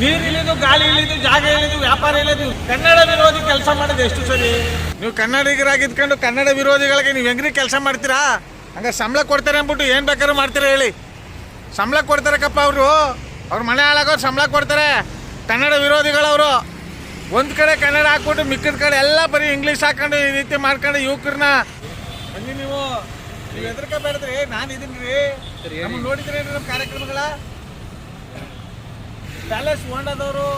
ನೀರು ಇಳಿದು ಗಾಳಿ ಇಳಿದು ಜಾಗ ಇಳಿದು ವ್ಯಾಪಾರ ಇಳಿದು ಕನ್ನಡ ವಿರೋಧಿ ಕೆಲಸ ಮಾಡೋದು ಎಷ್ಟು ಸರಿ? ನೀವು ಕನ್ನಡಿಗರಾಗಿದ್ಕೊಂಡು ಕನ್ನಡ ವಿರೋಧಿಗಳಿಗೆ ನೀವು ಹೆಂಗ್ರಿ ಕೆಲಸ ಮಾಡ್ತೀರಾ? ಹಂಗ ಸಂಬಳ ಕೊಡ್ತಾರೆ ಅಂದ್ಬಿಟ್ಟು ಏನು ಬೇಕಾದ್ರೂ ಮಾಡ್ತೀರಾ ಹೇಳಿ. ಸಂಬಳ ಕೊಡ್ತಾರಕ್ಕಪ್ಪ ಅವರು. ಅವ್ರ ಮನೆ ಹಾಳಾಗೋರು ಸಂಬಳ ಕೊಡ್ತಾರೆ. ಕನ್ನಡ ವಿರೋಧಿಗಳವರು. ಒಂದು ಕಡೆ ಕನ್ನಡ ಹಾಕ್ಬಿಟ್ಟು ಮಿಕ್ಕಿದ ಕಡೆ ಎಲ್ಲ ಬರೀ ಇಂಗ್ಲೀಷ್ ಹಾಕೊಂಡು ಈ ರೀತಿ ಮಾಡ್ಕೊಂಡು ಯುವಕರನ್ನ ಬನ್ನಿ ನೀವು. ನೀವು ಹೆದರ್ಕೋಬೇಡ್ರಿ ನಾನು ಇದೀನಿ ರೀ ನಮ್ಗೆ ನೋಡಿದ್ರೆ ನಮ್ಮ ಕಾರ್ಯಕ್ರಮಗಳ? ಪ್ಯಾಲೇಸ್ ಓನರ್ದವರು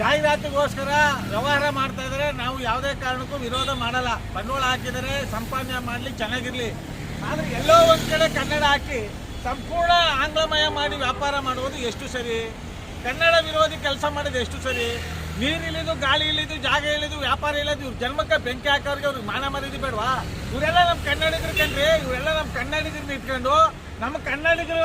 ಜಾಹೀರಾತಿಗೋಸ್ಕರ ವ್ಯವಹಾರ ಮಾಡ್ತಾ ಇದ್ದಾರೆ. ನಾವು ಯಾವುದೇ ಕಾರಣಕ್ಕೂ ವಿರೋಧ ಮಾಡಲ್ಲ. ಬಂಡವಾಳ ಹಾಕಿದರೆ ಸಂಪಾದನೆ ಮಾಡಲಿ ಚೆನ್ನಾಗಿರಲಿ. ಆದರೆ ಎಲ್ಲೋ ಒಂದು ಕಡೆ ಕನ್ನಡ ಹಾಕಿ ಸಂಪೂರ್ಣ ಆಂಗ್ಲಮಯ ಮಾಡಿ ವ್ಯಾಪಾರ ಮಾಡುವುದು ಎಷ್ಟು ಸರಿ? ಕನ್ನಡ ವಿರೋಧಿ ಕೆಲಸ ಮಾಡೋದು ಎಷ್ಟು ಸರಿ? ನೀರು ಇಳಿದು, ಗಾಳಿ ಇಳಿದು, ಜಾಗ ಇಳಿದು, ವ್ಯಾಪಾರ ಇಳಿದು ಇವ್ರ ಜನ್ಮಕ್ಕೆ ಬೆಂಕಿ ಹಾಕೋರಿಗೆ ಅವ್ರಿಗೆ ಮಾನ ಮರ್ಯಾದೆ ಬೇಡವಾ? ಇವರೆಲ್ಲ ನಮ್ಮ ಕನ್ನಡಿಗರು ಕಣ್ರಿ. ಇವರೆಲ್ಲ ನಮ್ಮ ಕನ್ನಡಿಗರನ್ನ ಇಟ್ಕೊಂಡು ನಮ್ಮ ಕನ್ನಡಿಗರ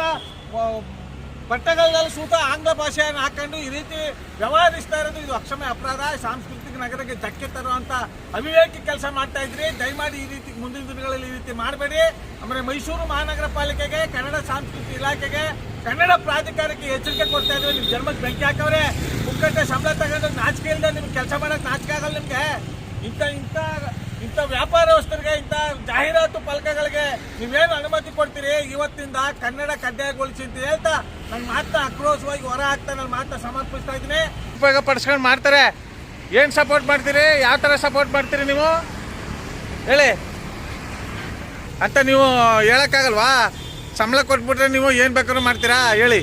ಬಟ್ಟೆಗಳಲ್ಲಿ ಸೂತ ಆಂಗ್ಲ ಭಾಷೆಯನ್ನು ಹಾಕೊಂಡು ಈ ರೀತಿ ವ್ಯವಹರಿಸ್ತಾ ಇರೋದು ಇದು ಅಕ್ಷಮ್ಯ ಅಪರಾಧ. ಸಾಂಸ್ಕೃತಿಕ ನಗರಕ್ಕೆ ಧಕ್ಕೆ ತರುವಂತ ಅವಿವೇಕಿ ಕೆಲಸ ಮಾಡ್ತಾ ಇದ್ರಿ. ದಯಮಾಡಿ ಈ ರೀತಿ ಮುಂದಿನ ದಿನಗಳಲ್ಲಿ ಈ ರೀತಿ ಮಾಡಬೇಡಿ. ಆಮೇಲೆ ಮೈಸೂರು ಮಹಾನಗರ ಪಾಲಿಕೆಗೆ ಕನ್ನಡ ಸಾಂಸ್ಕೃತಿಕ ಇಲಾಖೆಗೆ, ಕನ್ನಡ ಪ್ರಾಧಿಕಾರಕ್ಕೆ ಎಚ್ಚರಿಕೆ ಕೊಡ್ತಾ ಇದ್ದೀವಿ ನಿಮ್ ಜನ್ಮಕ್ಕೆ ಬೆಂಕಿ ಹಾಕವ್ರೆ. ಮುಕ್ಕಟ್ಟೆ ಸಂಬಳ ತಗೊಂಡು ನಾಚಿಕೆ ಇಲ್ಲದೆ ನಿಮ್ಗೆ ಕೆಲಸ ಮಾಡೋಕೆ ನಾಚಿಕೆ ಆಗಲ್ಲ ನಿಮ್ಗೆ. ಇಂಥ ಇಂಥ ವ್ಯಾಪಾರಸ್ಥರಿಗೆ ಇಂಥ ಜಾಹೀರಾತು ಫಲಕಗಳಿಗೆ ನೀವೇನು ಅನುಮತಿ ಕೊಡ್ತೀರಿ? ಇವತ್ತಿಂದ ಕನ್ನಡ ಕಡ್ಡಾಯಗೊಳಿಸಿ ಅಂತ ಹೇಳ್ತಾ ನನ್ನ ಮಾತನ್ನ ಆಕ್ರೋಶವಾಗಿ ಹೊರ ಹಾಕ್ತಾ ನನ್ನ ಮಾತ್ರ ಸಮರ್ಪಿಸ್ತಾ ಇದ್ದೀನಿ. ಉಪಯೋಗ ಪಡಿಸ್ಕೊಂಡು ಮಾಡ್ತಾರೆ. ಏನು ಸಪೋರ್ಟ್ ಮಾಡ್ತೀರಿ? ಯಾವ ಥರ ಸಪೋರ್ಟ್ ಮಾಡ್ತೀರಿ ನೀವು? ಹೇಳಿ. ಅಂತ ನೀವು ಹೇಳೋಕ್ಕಾಗಲ್ವಾ? ಸಂಬಳ ಕೊಟ್ಬಿಟ್ರೆ ನೀವು ಏನು ಬೇಕಾದ್ರೂ ಮಾಡ್ತೀರಾ? ಹೇಳಿ.